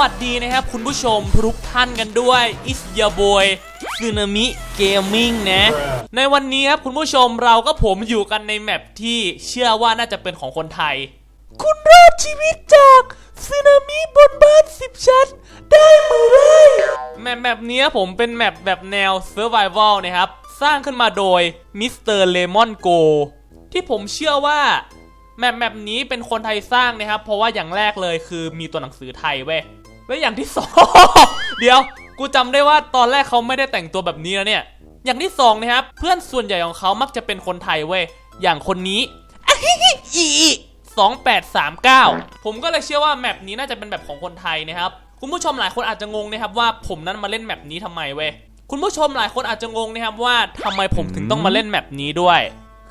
วัสดีนะครับ คุณผู้ชมทุกท่านกันด้วย Is your boy ซึนามิเกมมิ่งนะ ในวันนี้ครับคุณผู้ชมเราก็ผมอยู่กันในแมปที่เชื่อว่าน่าจะเป็นของคนไทย คุณรอดชีวิตจากซึนามิบนบ้านสิบชั้น ได้มือไรแมปแบบนี้ผมเป็นแมปแบบแนว Survival นะครับ สร้างขึ้นมาโดยมิสเตอร์เลมอนโกที่ผมเชื่อว่าแมปแมปนี้เป็นคนไทยสร้างนะครับ เพราะว่าอย่างแรกเลยคือมีตัวหนังสือไทยเว้ย และอย่างที่สอง เดี๋ยว กูจำได้ว่าตอนแรกเขาไม่ได้แต่งตัวแบบนี้แล้วเนี่ย อย่างที่สองนะครับ เพื่อนส่วนใหญ่ของเขามักจะเป็นคนไทยเว้ย อย่างคนนี้อีสองแปดสามเก้าผมก็เลยเชื่อว่าแมปนี้น่าจะเป็นแบบของคนไทยนะครับ คุณผู้ชมหลายคนอาจจะงงนะครับว่าผมนั้นมาเล่นแมปนี้ทำไมเว้ย คุณผู้ชมหลายคนอาจจะงงนะครับว่าทำไมผมถึงต้องมาเล่นแมปนี้ด้วย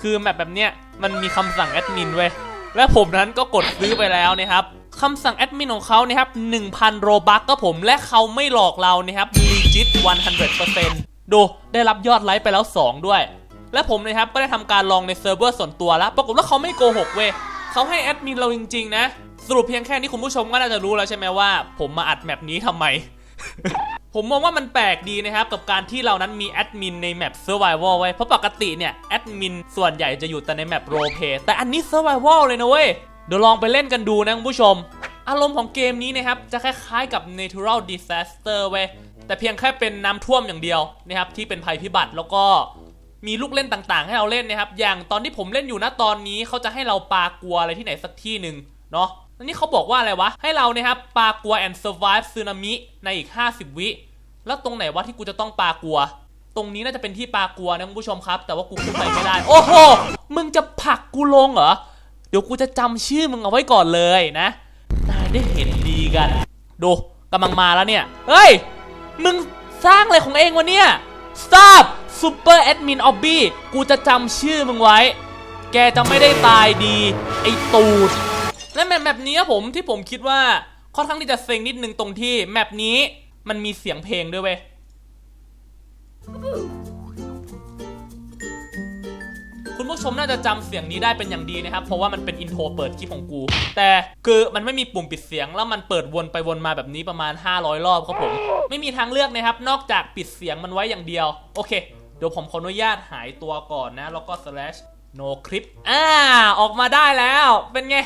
คือแมปแบบเนี้ยมันมีคำสั่งแอดมินเว้ย และผมนั้นก็กดซื้อไปแล้วนะครับ คำสั่งแอดมินของเขานะครับ 1,000 โรบัคก็ผมและเขาไม่หลอกเรานะครับ legit 100%ดูได้รับยอดไลค์ไปแล้ว 2 ด้วย และผมนะครับก็ได้ทำการลองในเซิร์ฟเวอร์ส่วนตัวแล้ว ปรากฏว่าเขาไม่โกหกเว้ยเขาให้แอดมินเราจริง ๆ นะ สรุปเพียงแค่นี้คุณผู้ชมก็น่าจะรู้แล้วใช่ไหมว่า ผมมาอัดแมปนี้ทำไม ผมมองว่ามันแปลกดีนะครับ กับการที่เรานั้นมีแอดมินในแมป Survival ไว้เพราะปกติเนี่ยแอดมินส่วนใหญ่จะอยู่แต่ในแมป Role Play แต่อันนี้ Survival เลยนะเว้ย เดี๋ยวลองไปเล่นกันดูนะคุณผู้ชม อารมณ์ของเกมนี้นะครับ จะคล้ายๆกับ Natural Disaster เว้ยแต่เพียงแค่เป็นน้ำท่วมอย่างเดียวนะครับที่เป็นภัยพิบัติแล้วก็มีลูกเล่นต่างๆ ให้เราเล่นนะครับ อย่างตอนที่ผมเล่นอยู่นะตอนนี้เขาจะให้เราปากัวอะไรที่ไหนสักที่หนึ่งเนาะอันนี้เขาบอกว่าอะไรวะ ให้เรานะครับปากัว and survive tsunami ในอีก 50 วิ แล้วตรงไหนวะที่กูจะต้องปากัว ตรงนี้น่าจะเป็นที่ปากัวนะคุณผู้ชมครับ แต่ว่ากูขึ้นไปไม่ได้ โอ้โห มึงจะผลักกูลงเหรอ ดี๋ยวกูจะจำชื่อมึงเอาไว้ก่อนเลยนะ นายได้เห็นดีกัน ดูกำลังมาแล้วเนี่ย เฮ้ย มึงสร้างอะไรของเองวะเนี่ย Stop Super Admin Obby กูจะจำชื่อมึงไว้ แกจะไม่ได้ตายดี ไอตูด และแมปแมปนี้ผมที่ผมคิดว่าค่อนข้างที่จะเซ็งนิดนึงตรงที่แมปนี้มันมีเสียงเพลงด้วยเว้ย คุณผู้ชมน่าจะจำเสียงนี้ได้เป็นอย่างดีนะครับ เพราะว่ามันเป็นอินโทรเปิดคลิปของกู แต่คือมันไม่มีปุ่มปิดเสียง แล้วมันเปิดวนไปวนมาแบบนี้ประมาณ 500 รอบครับผม ไม่มีทางเลือกนะครับ นอกจากปิดเสียงมันไว้อย่างเดียว โอเค เดี๋ยวผมขออนุญาตหายตัวก่อนนะ แล้วก็ slash no clip อ่า ออกมาได้แล้ว เป็นไง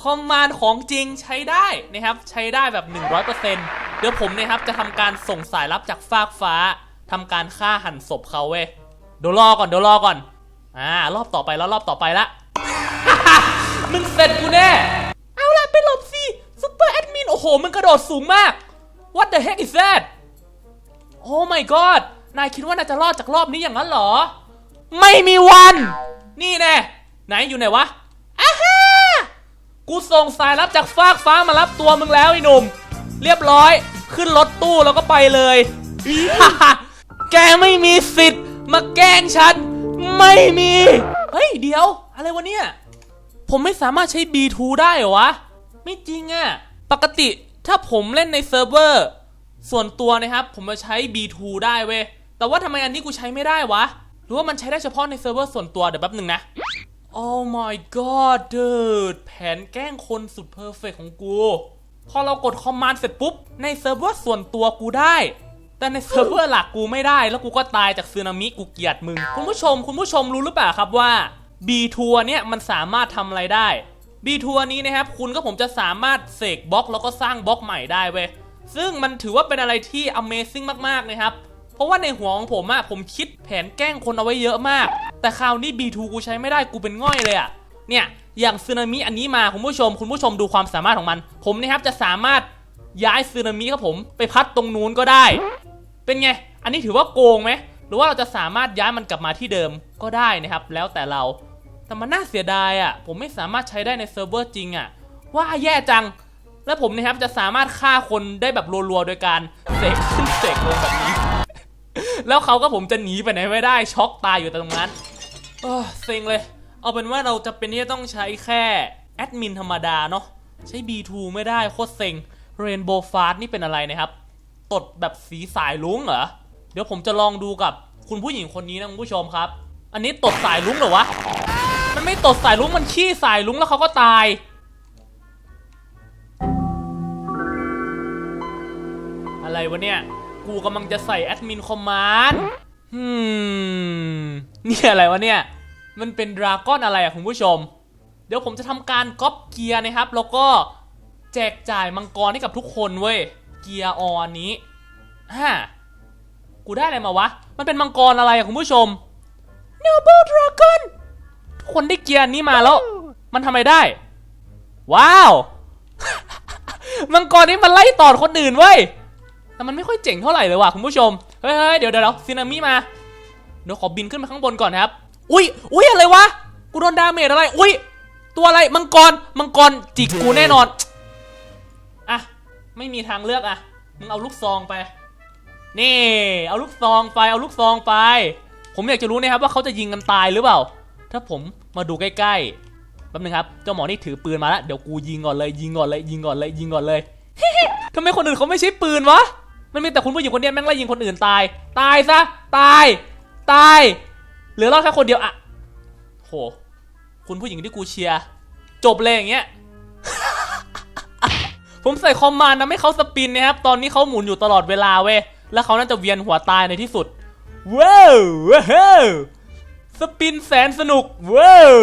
คอมมานด์ของจริงใช้ได้นะครับ ใช้ได้แบบ 100%เดี๋ยวผมนะครับจะทำการส่งสายลับจากฟากฟ้าทำการฆ่าหันศพเขาเว้ยเดี๋ยวรอก่อนเดี๋ยวรอก่อน อ่ารอบต่อไปแล้วรอบต่อไปละ มึงเสร็จกูแน่ เอาล่ะไปหลบสิซุปเปอร์แอดมินโอ้โหมึงกระโดดสูงมาก What the heck is that โอ้ my god นายคิดว่านายจะรอดจากรอบนี้อย่างนั้นเหรอ ไม่มีวัน นี่แน่ไหนอยู่ไหนวะอ้าฮ่ากูส่งสายลับจากฟากฟ้ามารับตัวมึงแล้วไอ้หนุ่ม เรียบร้อย ขึ้นรถตู้แล้วก็ไปเลย แกไม่มีสิทธิ์มาแกล้งฉัน ไม่มี เฮ้ย เดี๋ยว อะไรวะเนี่ย ผมไม่สามารถใช้ B2 ได้เหรอวะ ไม่จริงอะปกติถ้าผมเล่นในเซิร์ฟเวอร์ส่วนตัวนะครับ ผมจะใช้ B2 ได้เว้ย แต่ว่าทำไมอันนี้กูใช้ไม่ได้วะ หรือว่ามันใช้ได้เฉพาะในเซิร์ฟเวอร์ส่วนตัวเดี๋ยวแป๊บหนึ่งนะ Oh my god dude แผนแกล้งคนสุดเพอร์เฟกของกู พอเรากดคอมมานด์เสร็จปุ๊บ ในเซิร์ฟเวอร์ส่วนตัวกูได้ แต่ในเซิร์ฟเวอร์หลักกูไม่ได้แล้วกูก็ตายจากซึนามิกูเกลียดมึง คุณผู้ชมคุณผู้ชมรู้หรือเปล่าครับว่า B ทัวร์เนี่ยมันสามารถทำอะไรได้ B ทัวร์นี้นะครับคุณก็ผมจะสามารถเสกบล็อกแล้วก็สร้างบล็อกใหม่ได้เว้ยซึ่งมันถือว่าเป็นอะไรที่ Amazing มากๆนะครับ เพราะว่าในหัวของผมอะผมคิดแผนแกล้งคนเอาไว้เยอะมาก แต่คราวนี้ B2 กูใช้ไม่ได้กูเป็นง่อยเลยอะเนี่ยอย่างซึนามิอันนี้มาคุณผู้ชม คุณผู้ชมดูความสามารถของมัน ผมนะครับจะสามารถย้ายซึนามิครับผมไปพัดตรงนู้นก็ได้ เป็นไง อันนี้ถือว่าโกงไหม หรือว่าเราจะสามารถย้ายมันกลับมาที่เดิมก็ได้นะครับ แล้วแต่เรา แต่มันน่าเสียดายอะ่ะ ผมไม่สามารถใช้ได้ในเซิร์ฟเวอร์จริงอะ่ะ ว่าแย่จัง แล้วผมนะครับจะสามารถฆ่าคนได้แบบรัวๆ โดยการเสกขึ้นเสกลงแบบนี้ แล้วเขาก็ผมจะหนีไปไหนไม่ได้ช็อกตายอยู่แต่ตรงนั้นโอ้เซ็งเลย เอาเป็นว่าเราจะเป็นที่จะต้องใช้แค่แอดมินธรรมดาเนาะ ใช้ B2 ไม่ได้โคตรเซ็ง Rainbow Fast นี่เป็นอะไรนะครับ ตดแบบสีสายลุ้งเหรอ เดี๋ยวผมจะลองดูกับคุณผู้หญิงคนนี้นะคุณผู้ชมครับ อันนี้ตดสายลุ้งเหรอวะ มันไม่ตดสายลุ้งมันขี้สายลุ้งแล้วเขาก็ตาย อะไรวะเนี่ย กูกำลังจะใส่แอดมินคอมมานด์อืมนี่อะไรวะเนี่ย มันเป็นดราก้อนอะไรอะคุณผู้ชม เดี๋ยวผมจะทำการก๊อปเกียร์นะครับ แล้วก็แจกจ่ายมังกรให้กับทุกคนเว้ย เกียร์ออนนี้ฮ่ากูได้อะไรมาวะ มันเป็นมังกรอะไรอะคุณผู้ชม Noble Dragon ทุกคนได้เกียร์นี้มาแล้ว มันทำอะไรได้ ว้าว มังกรนี้มันไล่ตอดคนอื่นเว้ย แต่มันไม่ค่อยเจ๋งเท่าไหร่เลยว่ะคุณผู้ชม เฮ้ยเดี๋ยวเดี๋ยวซีนามิมา เดี๋ยวขอบินขึ้นไปข้างบนก่อนครับ อุ้ยอุ้ยอะไรวะ กูโดนดาเมจอะไร อุ้ยตัวอะไร มังกร มังกรจิกกูแน่นอน ไม่มีทางเลือกอะมึงเอาลูกซองไป นี่ เอาลูกซองไป เอาลูกซองไป ผมอยากจะรู้นะครับว่าเขาจะยิงกันตายหรือเปล่า ถ้าผมมาดูใกล้ๆ แป๊บนึงครับ เจ้าหมอนี่ถือปืนมาแล้ว เดี๋ยวกูยิงก่อนเลย ยิงก่อนเลย ยิงก่อนเลย ยิงก่อนเลยทำไมคนอื่นเขาไม่ใช้ปืนวะ มันมีแต่คุณผู้หญิงคนเดียวแม่งไล่ยิงคนอื่นตาย ตายซะ ตาย ตาย เหลือรอดแค่คนเดียวอะโห คุณผู้หญิงที่กูเชียร์ จบเลยอย่างเงี้ย ผมใส่คอมมานด์นะไม่เขาสปินนะครับ ตอนนี้เขาหมุนอยู่ตลอดเวลาเว้ย แล้วเขาน่าจะเวียนหัวตายในที่สุดว้าวว้าวสปินแสนสนุกว้าว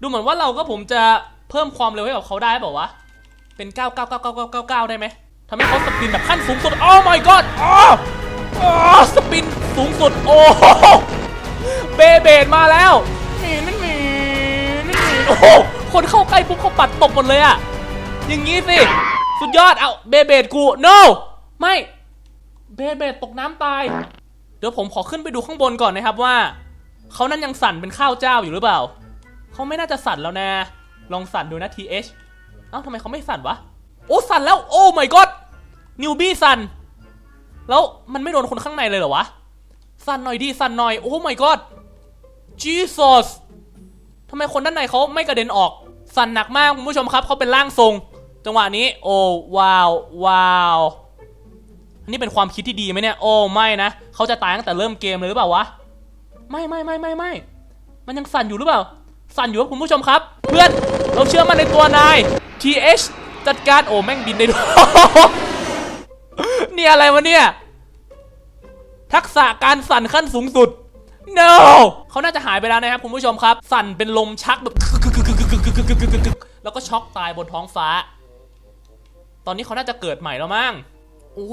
ดูเหมือนว่าเราก็ผมจะเพิ่มความเร็วให้กับเขาได้เปล่าวะ เป็น 9 9 9 9 9 9 9 ได้ไหมทำให้เขาสปินแบบขั้นสูงสุด โอ้ my god อ๋ออ๋อสปินสูงสุด โอ้โหเบเบดมาแล้วหมีนั่นหมีนั่นหมีโอ้คนเข้าใกล้ปุ๊บเขาปัดตบหมดเลยอะ อย่างงี้สิ สุดยอด เอาเบเบดกู no ไม่ เบเบดตกน้ำตาย เดี๋ยวผมขอขึ้นไปดูข้างบนก่อนนะครับว่า เขานั้นยังสั่นเป็นข้าวเจ้าอยู่หรือเปล่า เขาไม่น่าจะสั่นแล้วนะ ลองสั่นดูนะ TH เอ้าทำไมเขาไม่สั่นวะ โอ้สั่นแล้ว โอ้ my god นิวบี้สั่น แล้วมันไม่โดนคนข้างในเลยเหรอวะ สั่นหน่อยดิสั่นหน่อย โอ้ my god Jesus ทำไมคนด้านในเขาไม่กระเด็นออก สั่นหนักมากคุณผู้ชมครับ เขาเป็นร่างทรง จังหวะนี้ โอ้ว้าวว้าวนนี้เป็นความคิดที่ดีไหมเนี่ย โอ้ไม่นะเขาจะตายตั้งแต่เริ่มเกมเลยหรือเปล่าวะไม่ไม่ไม่ไม่ไม่มันยังสั่นอยู่หรือเปล่า สั่นอยู่ครับคุณผู้ชมครับ เพื่อนเราเชื่อมันในตัวนาย TH จัดการโอ้แม่งบินได้ด้วยนี่อะไรวะเนี่ย ทักษะการสั่นขั้นสูงสุด no เขาน่าจะหายไปแล้วนะครับคุณผู้ชมครับ สั่นเป็นลมชักแบบแล้วก็ช็อกตายบนท้องฟ้า ตอนนี้เขาน่าจะเกิดใหม่แล้วมั้งโอ้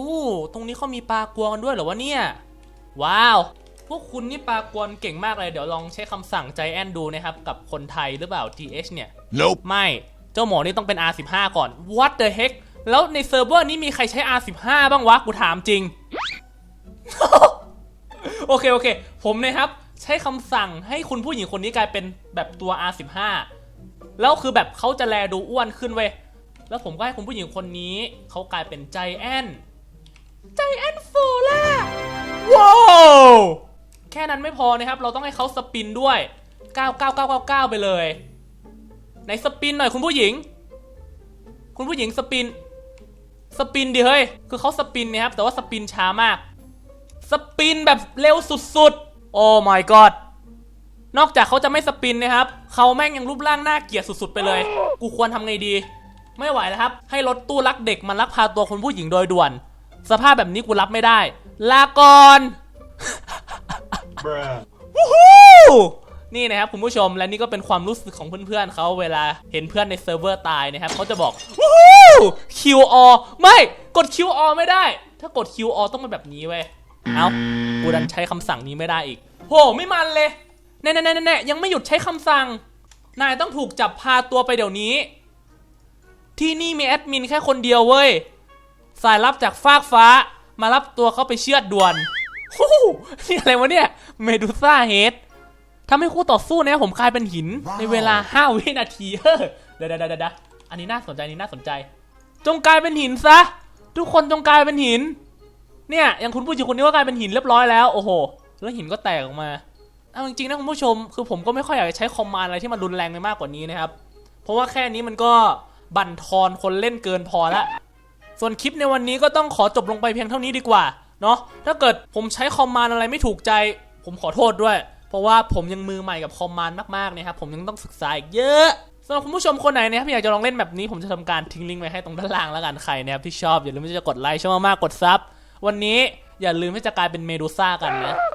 ตรงนี้เขามีปลากวกันด้วยเหรอวะเนี่ย ว้าว พวกคุณนี่ปลากวนเก่งมากเลย เดี๋ยวลองใช้คำสั่งใจแอนดูนะครับ กับคนไทยหรือเปล่า TH เนี่ย Nope. ไม่ เจ้าหมอนี่ต้องเป็น R15 ก่อน What the heck แล้วในเซิร์ฟเวอร์นี้มีใครใช้ R15 บ้างวะ กูถามจริง โอเค โอเค ผมนะครับ ใช้คำสั่งให้คุณผู้หญิงคนนี้กลายเป็นแบบตัว R15 แล้วคือแบบเขาจะแลดูอ้วนขึ้นเว้ย แล้วผมก็ให้คุณผู้หญิงคนนี้ เขากลายเป็นใจแอนใจแอนโฟล่าว้าวแค่นั้นไม่พอนะครับ เราต้องให้เขาสปินด้วย 99999 ไปเลยไหนสปินหน่อยคุณผู้หญิง คุณผู้หญิงสปิน สปินดิเฮ้ย คือเขาสปินเนะครับ แต่ว่าสปินช้ามาก สปินแบบเร็วสุดๆ โอ้ my god นอกจากเขาจะไม่สปินนะครับ เขาแม่งยังรูปร่างน่าเกลียดสุดๆ ไปเลย กูควรทำไงดี ไม่ไหวแล้วครับ ให้รถตู้รักเด็กมาลักพาตัวคนผู้หญิงโดยด่วน สภาพแบบนี้กูรับไม่ได้ ลาก่อน Bruh. วู้ฮู้นี่นะครับคุณผู้ชมและนี่ก็เป็นความรู้สึกของเพื่อนๆเขาเวลาเห็นเพื่อนในเซิร์ฟเวอร์ตายนะครับเขาจะบอกวู้ฮู้ QR ไม่กด QR ไม่ได้ ถ้ากด QR ต้องเป็นแบบนี้เว้ยเอากูดันใช้คำสั่งนี้ไม่ได้อีกโหไม่มันเลยแน่ๆๆๆยังไม่หยุดใช้คำสั่ง นายต้องถูกจับพาตัวไปเดี๋ยวนี้ ที่นี่มีแอดมินแค่คนเดียวเว้ย สายลับจากฟากฟ้ามารับตัวเขาไปเชือดด่วนฮู้นี่อะไรวะเนี่ย เมดูซ่าเฮดทำให้คู่ต่อสู้เนี่ยผมกลายเป็นหินว้าวในเวลา 5 วินาทีเฮ้อเดี๋ยวเดี๋ยวเดี๋ยวเดี๋ยวอันนี้น่าสนใจอันนี้น่าสนใจ จงกลายเป็นหินซะ ทุกคนจงกลายเป็นหิน เนี่ยอย่างคุณผู้หญิงคนนี้ก็กลายเป็นหินเรียบร้อยแล้ว โอ้โห แล้วหินก็แตกออกมาเอาจริงๆนะคุณผู้ชม คือผมก็ไม่ค่อยอยากจะใช้คอมมานด์อะไรที่มันรุนแรงไปมากกว่านี้นะครับ เพราะว่าแค่นี้มันก็ บั่นทอนคนเล่นเกินพอละส่วนคลิปในวันนี้ก็ต้องขอจบลงไปเพียงเท่านี้ดีกว่าเนาะถ้าเกิดผมใช้คอมมานอะไรไม่ถูกใจ ผมขอโทษด้วย เพราะว่าผมยังมือใหม่กับคอมมานมากๆนะครับผมยังต้องศึกษาอีกเยอะสำหรับคุณผู้ชมคนไหนนะครับอยากจะลองเล่นแบบนี้ผมจะทำการทิ้งลิงก์ไว้ให้ตรงด้านล่างแล้วกันใครนะครับที่ชอบอย่าลืมที่จะกดไลค์ช่อบมากๆกดซับวันนี้อย่าลืมที่จะกลายเป็นเมดูซ่ากันนะ